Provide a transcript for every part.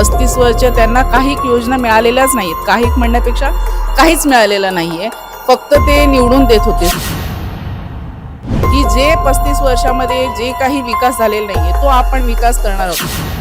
पस्तीस वर्ष त्यांना काही योजना मिळालेल्याच नाहीत काही म्हणण्यापेक्षा काहीच मिळालेलं नाहीये. फक्त ते निवडून देत होते. की जे पस्तीस वर्षामध्ये जे काही विकास झालेला नाहीये तो आपण विकास करणार आहोत.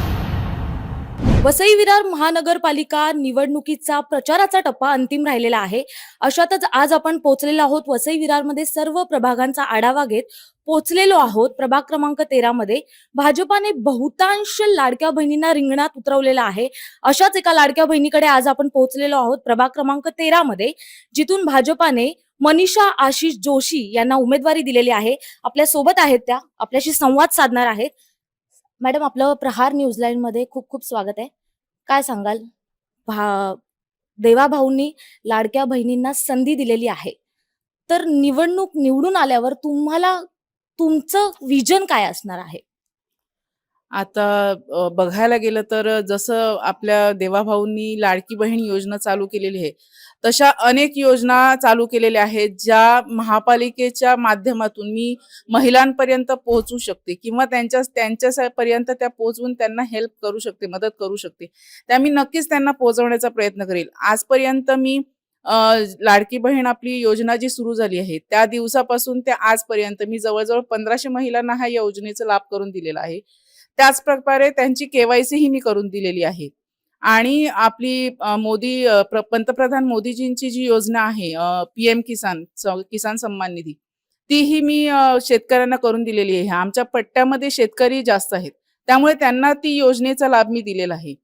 वसई विरार महानगरपालिका निवडणुकीचा प्रचाराचा टप्पा अंतिम राहिलेला आहे. अशातच आज आपण पोहोचलेलो आहोत. वसई विरारमध्ये सर्व प्रभागांचा आढावा घेत पोहोचलेलो आहोत. प्रभाग क्रमांक तेरा मध्ये भाजपाने बहुतांश लाडक्या बहिणींना रिंगणात उतरवलेला आहे. अशाच एका लाडक्या बहिणीकडे आज आपण पोहोचलेलो आहोत. प्रभाग क्रमांक तेरा मध्ये जिथून भाजपाने मनीषा आशिष जोशी यांना उमेदवारी दिलेली आहे. आपल्यासोबत आहेत त्या. आपल्याशी संवाद साधणार आहेत. मॅडम आपलं प्रहार न्यूझीलँडमध्ये खूप खूप स्वागत आहे. काय सांगाल? भा देवा भाऊंनी लाडक्या बहिणींना संधी दिलेली आहे. तर निवडणूक निवडून आल्यावर तुम्हाला तुमचं विजन काय असणार आहे? आता बघायला गेलं तर जसं आपल्या देवाभाऊंनी लाडकी बहीण योजना चालू केलेली आहे तशा अनेक योजना चालू केलेल्या आहेत ज्या महापालिकेच्या माध्यमातून मी महिलांपर्यंत पोहोचू शकते किंवा त्यांच्या त्यांच्या पर्यंत त्या पोहोचवून त्यांना हेल्प करू शकते मदत करू शकते. त्या मी नक्कीच त्यांना पोहोचवण्याचा प्रयत्न करेल. आजपर्यंत मी लाडकी बहीण आपली योजना जी सुरू झाली आहे त्या दिवसापासून ते आजपर्यंत मी जवळजवळ पंधराशे महिलांना ह्या योजनेचा लाभ करून दिलेला आहे. त्याच प्रकारे त्यांची केवायसी ही मी करून दिलेली आहे. आणि आपली मोदी पंतप्रधान मोदीजींची जी योजना आहे पीएम किसान किसान सन्मान निधी तीही मी शेतकऱ्यांना करून दिलेली आहे. आमच्या पट्ट्यामध्ये शेतकरी जास्त आहेत. त्यामुळे त्यांना ती योजनेचा लाभ मी दिलेला आहे.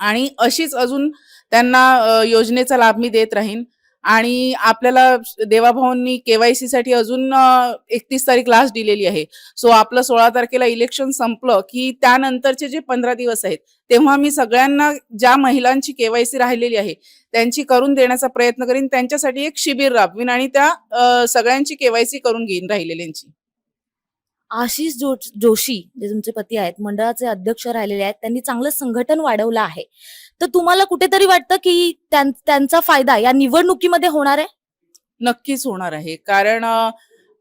आणि अशीच अजून त्यांना योजनेचा लाभ मी देत राहीन. आणि आपल्याला देवाभाऊंनी केवायसी साठी अजून एकतीस तारीख लास्ट दिलेली आहे. सो आपलं सोळा तारखेला इलेक्शन संपलं की त्यानंतरचे जे पंधरा दिवस आहेत तेव्हा मी सगळ्यांना ज्या महिलांची केवायसी राहिलेली आहे त्यांची करून देण्याचा प्रयत्न करीन. त्यांच्यासाठी एक शिबिर राबवीन आणि त्या सगळ्यांची केवायसी करून घेईन राहिलेल्यांची. आशिष जो जोशी जे तुमचे पती आहेत मंडळाचे अध्यक्ष राहिलेले आहेत त्यांनी चांगलं संघटन वाढवलं आहे. तर तुम्हाला कुठेतरी वाटतं की त्यां- त्यांचा फायदा या निवडणुकीमध्ये होणार आहे? नक्कीच होणार आहे. कारण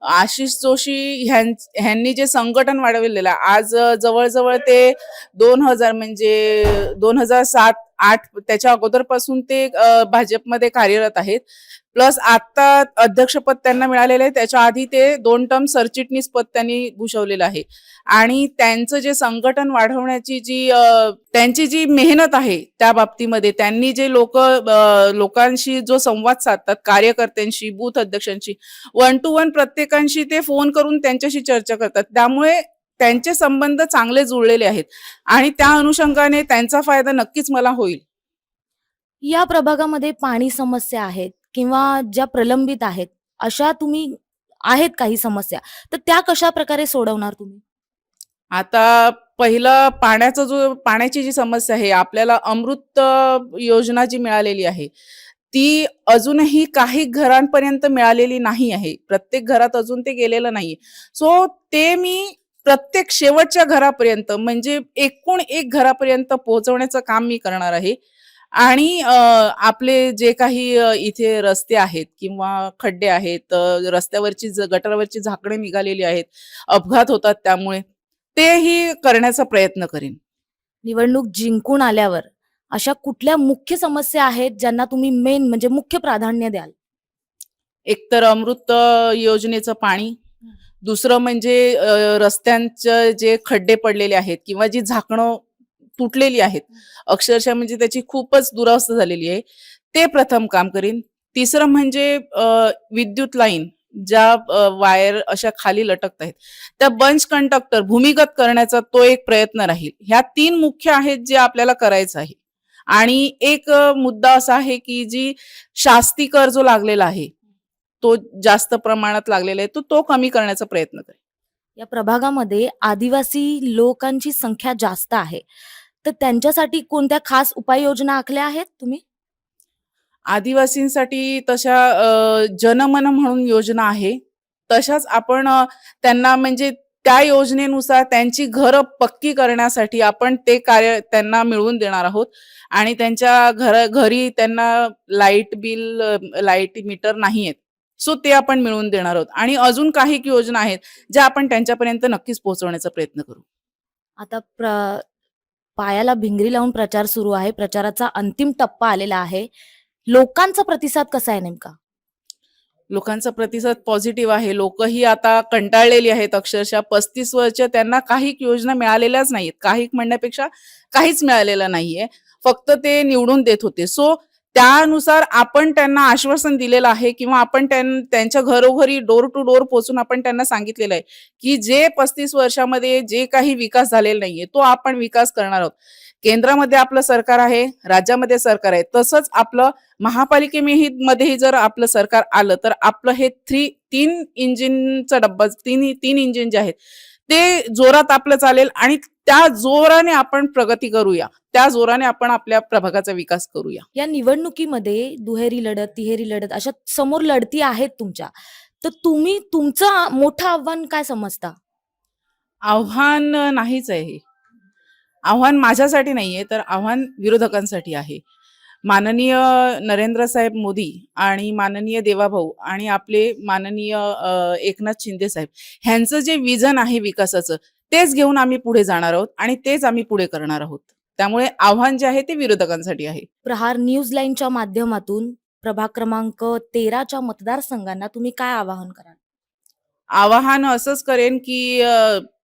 आशिष जोशी ह्यां- ह्यांनी जे संघटन वाढवलेलं आहे, आज जवळजवळ ते दोन हजार म्हणजे दोन हजार सात आठ त्याच्या अगोदरपासून ते भाजपमध्ये कार्यरत आहेत. प्लस आता अध्यक्षपद त्यांना मिळालेलं आहे. त्याच्या आधी ते दोन टर्म सरचिटणीस पद त्यांनी भूषवलेलं आहे. आणि त्यांचं जे संघटन वाढवण्याची जी त्यांची जी मेहनत आहे त्या बाबतीमध्ये त्यांनी जे लोक लोकांशी जो संवाद साधतात कार्यकर्त्यांशी बूथ अध्यक्षांशी वन टू वन प्रत्येकांशी ते फोन करून त्यांच्याशी चर्चा करतात. त्यामुळे त्यांचे संबंध चांगले जुळलेले आहेत. आणि त्या अनुषंगाने त्यांचा फायदा नक्कीच मला होईल. या प्रभागामध्ये पाणी समस्या आहेत किंवा ज्या प्रलंबित आहेत अशा तुम्ही आहेत काही समस्या. तर त्या कशा प्रकारे सोडवणार तुम्ही? आता पहिलं पाण्याचा जो पाण्याची जी समस्या आहे आपल्याला अमृत योजना जी मिळालेली आहे ती अजूनही काही घरांपर्यंत मिळालेली नाही आहे. प्रत्येक घरात अजून ते गेलेलं नाही सो ते मी प्रत्येक शेवटच्या घरापर्यंत म्हणजे एकूण एक घरापर्यंत पोहोचवण्याचं काम मी करणार आहे. आणि आपले जे काही इथे रस्ते आहेत किंवा खड्डे आहेत रस्त्यावरची गटारावरची झाकणे निघालेली आहेत अपघात होतात त्यामुळे तेही करण्याचा प्रयत्न करेन. निवडणूक जिंकून आल्यावर अशा कुठल्या मुख्य समस्या आहेत ज्यांना तुम्ही मेन म्हणजे मुख्य प्राधान्य द्याल? एकतर अमृत योजनेचं पाणी दुसरं म्हणजे रस्त्यांचे जे खड्डे पडलेले आहेत किंवा जी झाकणं तुटलेली आहेत अक्षरशः म्हणजे त्याची खूपच दुरावस्था झालेली आहे. ते प्रथम काम करीन. तिसरं म्हणजे विद्युत लाईन ज्या वायर अशा खाली लटकत आहेत त्या बंच कंडक्टर भूमिगत करण्याचा तो एक प्रयत्न राहील. ह्या तीन मुख्य आहेत जे आपल्याला करायचं आहे. आणि एक मुद्दा असा आहे की जी शास्तीकर जो लागलेला आहे तो जास्त प्रमाणात लागलेला आहे तो तो कमी करण्याचा प्रयत्न करेल या प्रभागामध्ये आदिवासी लोकांची संख्या जास्त आहे. तर त्यांच्यासाठी कोणत्या खास उपाययोजना आखल्या आहेत तुम्ही? आदिवासींसाठी तशा जनमन म्हणून योजना आहे. तशाच आपण त्यांना म्हणजे त्या योजनेनुसार त्यांची घरं पक्की करण्यासाठी आपण ते कार्य त्यांना मिळवून देणार आहोत. आणि त्यांच्या घर घरी त्यांना लाइट बिल लाइट मीटर नाही आहेत. सो ते आपण मिळवून देणार आहोत. आणि अजून काही योजना आहेत ज्या आपण त्यांच्यापर्यंत नक्कीच पोहोचवण्याचा प्रयत्न करू. आता प्र पायाला भिंगरी लावून प्रचार सुरू आहे. प्रचाराचा अंतिम टप्पा आलेला आहे. लोकांचा प्रतिसाद कसा आहे नेमका? लोकांचा प्रतिसाद पॉझिटिव्ह आहे. लोकही आता कंटाळलेली आहेत. अक्षरशः पस्तीस वर्ष त्यांना काही योजना मिळालेल्याच नाहीत काही म्हणण्यापेक्षा काहीच मिळालेलं नाहीये. फक्त ते निवडून देत होते. सो त्यानुसार आपण त्यांना आश्वासन दिलेलं आहे किंवा आपण त्यांच्या घरोघरी डोर टू डोर पोहोचून आपण त्यांना सांगितलेलं आहे की जे पस्तीस वर्षामध्ये जे काही विकास झालेला नाहीये तो आपण विकास करणार आहोत. केंद्रामध्ये आपलं सरकार आहे राज्यामध्ये सरकार आहे तसंच आपलं महापालिकेमध्येही जर आपलं सरकार आलं तर आपलं हे थ्री तीन इंजिनचा डब्बा तीन तीन इंजिन जे आहेत ते जोरात आपलं चालेल आणि त्या जोराने आपण प्रगती करूया. त्या जोराने आपण आपल्या प्रभागाचा विकास करूया. या निवडणुकीमध्ये दुहेरी लढत तिहेरी लढत अशा समोर लढती आहेत तुमच्या. तर तुम्ही तुमचं मोठं आव्हान काय समजता? आव्हान नाहीच आहे आव्हान माझ्यासाठी नाहीये तर आव्हान विरोधकांसाठी आहे. माननीय नरेंद्र साहेब मोदी आणि माननीय देवाभाऊ आणि आपले माननीय एकनाथ शिंदे साहेब ह्यांचं जे विजन आहे विकासाचं तेच घेऊन आम्ही पुढे जाणार आहोत आणि तेच आम्ही पुढे करणार आहोत. त्यामुळे आव्हान जे आहे ते विरोधकांसाठी आहे. प्रहार न्यूज लाईनच्या माध्यमातून प्रभाग क्रमांक तेराच्या मतदारसंघांना तुम्ही काय आवाहन कराल? आवाहन असंच करेन की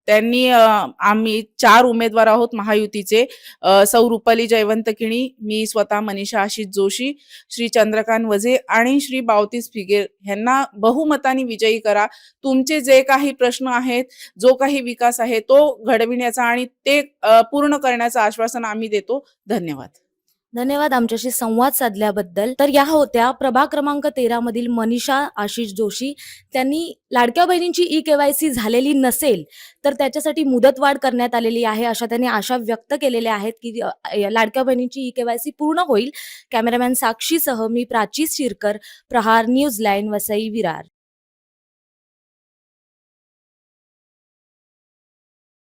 त्यांनी आम्ही चार उमेदवार आहोत महायुतीचे. सौरूपाली सौ रुपाली जयवंत किणी मी स्वतः मनीषा आशिष जोशी श्री चंद्रकांत वझे आणि श्री बावतीस फिगेर ह्यांना बहुमताने विजयी करा. तुमचे जे काही प्रश्न आहेत जो काही विकास आहे तो घडविण्याचा आणि ते पूर्ण करण्याचं आश्वासन आम्ही देतो. धन्यवाद. धन्यवाद आमच्याशी संवाद साधल्याबद्दल. तर या होत्या प्रभाग क्रमांक तेरा मधील मनीषा आशिष जोशी. त्यांनी लाडक्या बहिणींची ई केवायसी झालेली नसेल तर त्याच्यासाठी मुदतवाढ करण्यात आलेली आहे अशा त्यांनी आशा व्यक्त केलेल्या आहेत की लाडक्या बहिणींची ई केवायसी पूर्ण होईल. कॅमेरामॅन साक्षीसह मी प्राची शिरकर प्रहार न्यूज लाईन वसई विरार.